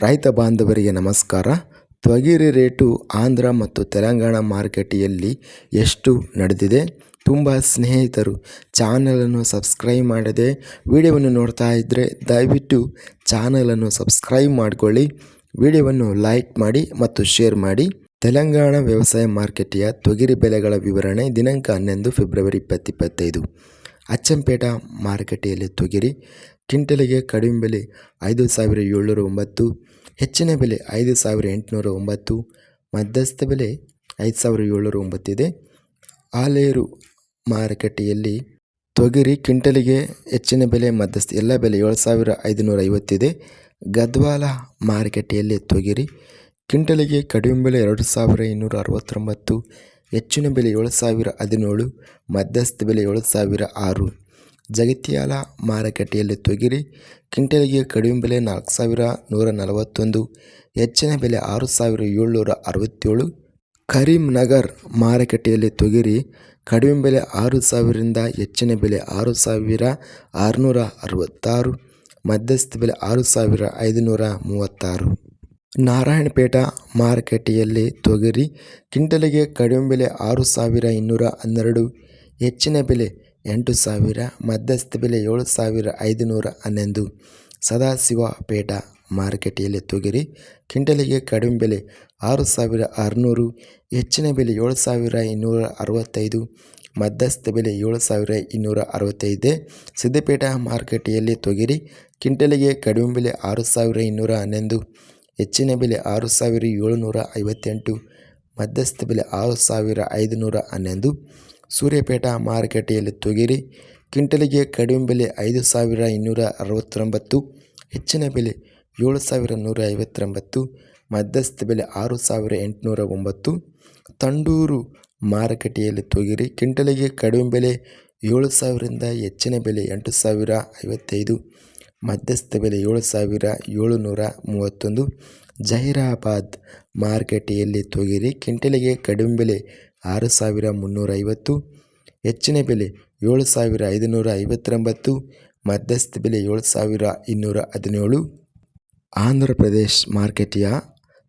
ರೈತ ಬಾಂಧವರಿಗೆ ನಮಸ್ಕಾರ. ತ್ವಗಿರಿ ರೇಟು ಆಂಧ್ರ ಮತ್ತು ತೆಲಂಗಾಣ ಮಾರುಕಟ್ಟೆಯಲ್ಲಿ ಎಷ್ಟು ನಡೆದಿದೆ? ತುಂಬ ಸ್ನೇಹಿತರು ಚಾನಲನ್ನು ಸಬ್ಸ್ಕ್ರೈಬ್ ಮಾಡದೆ ವಿಡಿಯೋವನ್ನು ನೋಡ್ತಾ ಇದ್ದರೆ ದಯವಿಟ್ಟು ಚಾನಲನ್ನು ಸಬ್ಸ್ಕ್ರೈಬ್ ಮಾಡಿಕೊಳ್ಳಿ. ವಿಡಿಯೋವನ್ನು ಲೈಕ್ ಮಾಡಿ ಮತ್ತು ಶೇರ್ ಮಾಡಿ. ತೆಲಂಗಾಣ ವ್ಯವಸಾಯ ಮಾರುಕಟ್ಟೆಯ ತ್ವಗಿರಿ ಬೆಲೆಗಳ ವಿವರಣೆ ದಿನಾಂಕ ಹನ್ನೊಂದು ಫೆಬ್ರವರಿ ಇಪ್ಪತ್ತಿಪ್ಪತ್ತೈದು ಅಚ್ಚಂಪೇಟ ಮಾರುಕಟ್ಟೆಯಲ್ಲಿ ತೊಗರಿ ಕ್ವಿಂಟಲಿಗೆ ಕಡಿಮೆ ಬೆಲೆ ಐದು ಸಾವಿರ ಏಳ್ನೂರ ಒಂಬತ್ತು, ಹೆಚ್ಚಿನ ಬೆಲೆ ಐದು ಸಾವಿರ ಎಂಟುನೂರ ಒಂಬತ್ತು, ಮಧ್ಯಸ್ಥ ಬೆಲೆ ಐದು ಸಾವಿರ ಏಳ್ನೂರ ಒಂಬತ್ತಿದೆ. ಆಲೇರು ಮಾರುಕಟ್ಟೆಯಲ್ಲಿ ತೊಗರಿ ಕ್ವಿಂಟಲಿಗೆ ಹೆಚ್ಚಿನ ಬೆಲೆ ಮಧ್ಯಸ್ಥ ಎಲ್ಲ ಬೆಲೆ ಏಳು ಸಾವಿರ ಐದುನೂರ ಐವತ್ತಿದೆ. ಗದ್ವಾಲ ಮಾರುಕಟ್ಟೆಯಲ್ಲಿ ತೊಗರಿ ಕ್ವಿಂಟಲಿಗೆ ಕಡಿಮೆ ಬೆಲೆ ಎರಡು ಸಾವಿರ ಇನ್ನೂರ ಅರವತ್ತೊಂಬತ್ತು, ಹೆಚ್ಚಿನ ಬೆಲೆ ಏಳು ಸಾವಿರ ಹದಿನೇಳು, ಮಧ್ಯಸ್ಥ ಬೆಲೆ ಏಳು ಸಾವಿರ ಆರು. ಜಗತ್ತಿಯಾಲ ಮಾರುಕಟ್ಟೆಯಲ್ಲಿ ತೊಗರಿ, ಕ್ವಿಂಟಲಿಗೆ ಕಡಿಮೆ ಬೆಲೆ ನಾಲ್ಕು ಸಾವಿರ ನೂರ ನಲವತ್ತೊಂದು ಹೆಚ್ಚಿನ ಬೆಲೆ ಆರು ಸಾವಿರ ಏಳ್ನೂರ ಅರವತ್ತೇಳು. ಕರೀಂನಗರ್ ಮಾರುಕಟ್ಟೆಯಲ್ಲಿ ತೊಗರಿ ಕಡಿಮೆ ಬೆಲೆ ಆರು ಸಾವಿರದಿಂದ ಹೆಚ್ಚಿನ ಬೆಲೆ ಆರು ಸಾವಿರ ಆರುನೂರ ಅರವತ್ತಾರು, ಮಧ್ಯಸ್ಥ ಬೆಲೆ ಆರು ಸಾವಿರ ಐದುನೂರ ಮೂವತ್ತಾರು. ನಾರಾಯಣಪೇಟ ಮಾರುಕಟ್ಟೆಯಲ್ಲಿ ತೊಗರಿ, ಕ್ವಿಂಟಲಿಗೆ ಕಡಿಮೆ ಬೆಲೆ ಆರು ಸಾವಿರ ಇನ್ನೂರ ಹನ್ನೆರಡು, ಹೆಚ್ಚಿನ ಬೆಲೆ ಎಂಟು ಸಾವಿರ, ಮಧ್ಯಸ್ಥ ಬೆಲೆ ಏಳು ಸಾವಿರ ಐದುನೂರ ಹನ್ನೊಂದು. ಸದಾಶಿವಪೇಟ ಮಾರುಕಟ್ಟೆಯಲ್ಲಿ ತೊಗರಿ. ಕ್ವಿಂಟಲಿಗೆ ಕಡಿಮೆ ಬೆಲೆ ಆರು ಸಾವಿರ ಆರುನೂರು, ಹೆಚ್ಚಿನ ಬೆಲೆ ಏಳು ಸಾವಿರ ಇನ್ನೂರ ಅರವತ್ತೈದು, ಮಧ್ಯಸ್ಥ ಬೆಲೆ ಏಳು ಸಾವಿರ ಇನ್ನೂರ ಅರವತ್ತೈದು. ಸಿದ್ದಪೇಟ ಮಾರುಕಟ್ಟೆಯಲ್ಲಿ ತೊಗರಿ. ಕ್ವಿಂಟಲಿಗೆ ಕಡಿಮೆ ಬೆಲೆ ಆರು ಸಾವಿರ ಇನ್ನೂರ ಹನ್ನೊಂದು, ಹೆಚ್ಚಿನ ಬೆಲೆ ಆರು ಸಾವಿರ ಏಳುನೂರ ಐವತ್ತೆಂಟು, ಮಧ್ಯಸ್ಥ ಬೆಲೆ ಆರು ಸಾವಿರ ಐದುನೂರ ಹನ್ನೊಂದು. ಸೂರ್ಯಪೇಟ ಮಾರುಕಟ್ಟೆಯಲ್ಲಿ ತೊಗರಿ, ಕ್ವಿಂಟಲಿಗೆ ಕಡಿಮೆ ಬೆಲೆ ಐದು ಸಾವಿರ ಇನ್ನೂರ ಅರವತ್ತೊಂಬತ್ತು, ಹೆಚ್ಚಿನ ಬೆಲೆ ಏಳು ಸಾವಿರ ನೂರ ಐವತ್ತೊಂಬತ್ತು, ಮಧ್ಯಸ್ಥ ಬೆಲೆ ಆರು ಸಾವಿರ ಎಂಟುನೂರ ಒಂಬತ್ತು. ತಂಡೂರು ಮಾರುಕಟ್ಟೆಯಲ್ಲಿ ತೊಗರಿ, ಕ್ವಿಂಟಲಿಗೆ ಕಡಿಮೆ ಬೆಲೆ ಏಳು ಸಾವಿರದಿಂದ ಹೆಚ್ಚಿನ ಬೆಲೆ ಎಂಟು ಸಾವಿರ ಐವತ್ತೈದು, ಮಧ್ಯಸ್ಥ ಬೆಲೆ ಏಳು ಸಾವಿರ ಏಳುನೂರ ಮೂವತ್ತೊಂದು. ಜಹೀರಾಬಾದ್ ಮಾರುಕಟ್ಟೆಯಲ್ಲಿ ತೊಗರಿ, ಕ್ವಿಂಟಲಿಗೆ ಕಡಿಮೆ ಬೆಲೆ ಆರು ಸಾವಿರ ಮುನ್ನೂರ ಐವತ್ತು ಹೆಚ್ಚಿನ ಬೆಲೆ ಏಳು ಸಾವಿರ ಐದುನೂರ ಐವತ್ತೊಂಬತ್ತು ಮಧ್ಯಸ್ಥ ಬೆಲೆ ಏಳು ಸಾವಿರ ಇನ್ನೂರ ಹದಿನೇಳು ಆಂಧ್ರ ಪ್ರದೇಶ್ ಮಾರ್ಕೆಟಿಯ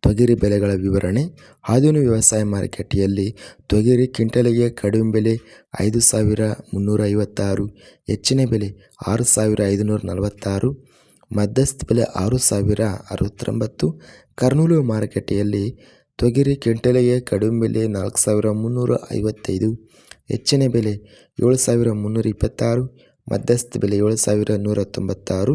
ತೊಗರಿ ಬೆಲೆಗಳ ವಿವರಣೆ. ಆಧುನಿಕ ವ್ಯವಸಾಯ ಮಾರುಕಟ್ಟೆಯಲ್ಲಿ ತೊಗರಿ ಕ್ವಿಂಟಲಿಗೆ ಕಡಿಮೆ ಬೆಲೆ ಐದು ಸಾವಿರ ಮುನ್ನೂರ ಐವತ್ತಾರು ಹೆಚ್ಚಿನ ಬೆಲೆ ಆರು ಸಾವಿರ ಐದುನೂರ ನಲವತ್ತಾರು ಮಧ್ಯಸ್ಥ ಬೆಲೆ ಆರು ಸಾವಿರ ಅರವತ್ತೊಂಬತ್ತು. ಕರ್ನೂಲು ಮಾರುಕಟ್ಟೆಯಲ್ಲಿ ತೊಗರಿ ಕ್ವಿಂಟಲಿಗೆ ಕಡಿಮೆ ಬೆಲೆ ನಾಲ್ಕು ಸಾವಿರ ಮುನ್ನೂರ ಐವತ್ತೈದು, ಹೆಚ್ಚಿನ ಬೆಲೆ ಏಳು ಸಾವಿರ ಮುನ್ನೂರ ಇಪ್ಪತ್ತಾರು, ಮಧ್ಯಸ್ಥ ಬೆಲೆ ಏಳು ಸಾವಿರ ನೂರ ತೊಂಬತ್ತಾರು,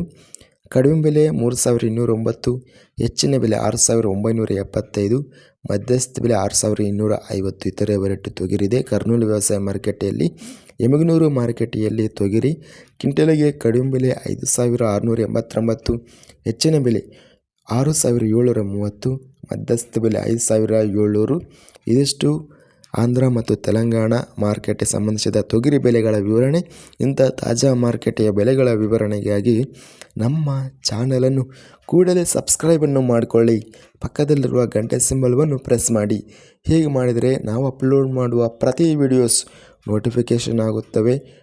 ಕಡಿಮೆ ಬೆಲೆ ಮೂರು ಸಾವಿರ ಇನ್ನೂರ ಒಂಬತ್ತು ಹೆಚ್ಚಿನ ಬೆಲೆ ಆರು ಸಾವಿರ ಒಂಬೈನೂರ ಎಪ್ಪತ್ತೈದು, ಮಧ್ಯಸ್ಥ ಬೆಲೆ ಆರು ಸಾವಿರ ಇನ್ನೂರ ಐವತ್ತು ಇತರೆ ವೆರೈಟಿ ತೊಗರಿದೆ ಕರ್ನೂಲು ವ್ಯವಸಾಯ ಮಾರುಕಟ್ಟೆಯಲ್ಲಿ ಎಮಗನೂರು ಮಾರುಕಟ್ಟೆಯಲ್ಲಿ ತೊಗರಿ ಕ್ವಿಂಟಲಿಗೆ ಕಡಿಮೆ ಬೆಲೆ ಐದು ಸಾವಿರ ಆರುನೂರ ಎಂಬತ್ತೊಂಬತ್ತು, ಹೆಚ್ಚಿನ ಬೆಲೆ ಆರು ಸಾವಿರ ಏಳ್ನೂರ ಮೂವತ್ತು ಮಧ್ಯಸ್ಥ ಬೆಲೆ ಐದು ಸಾವಿರ ಏಳ್ನೂರು. ಇದಿಷ್ಟು ಆಂಧ್ರ ಮತ್ತು ತೆಲಂಗಾಣ ಮಾರುಕಟ್ಟೆ ಸಂಬಂಧಿಸಿದ ತೊಗರಿ ಬೆಲೆಗಳ ವಿವರಣೆ. ಇಂಥ ತಾಜಾ ಮಾರುಕಟ್ಟೆಯ ಬೆಲೆಗಳ ವಿವರಣೆಗಾಗಿ ನಮ್ಮ ಚಾನಲನ್ನು ಕೂಡಲೇ ಸಬ್ಸ್ಕ್ರೈಬನ್ನು ಮಾಡಿಕೊಳ್ಳಿ. ಪಕ್ಕದಲ್ಲಿರುವ ಗಂಟೆ ಸಿಂಬಲ್ವನ್ನು ಪ್ರೆಸ್ ಮಾಡಿ. ಹೀಗೆ ಮಾಡಿದರೆ ನಾವು ಅಪ್ಲೋಡ್ ಮಾಡುವ ಪ್ರತಿ ವಿಡಿಯೋಸ್ ನೋಟಿಫಿಕೇಷನ್ ಆಗುತ್ತವೆ.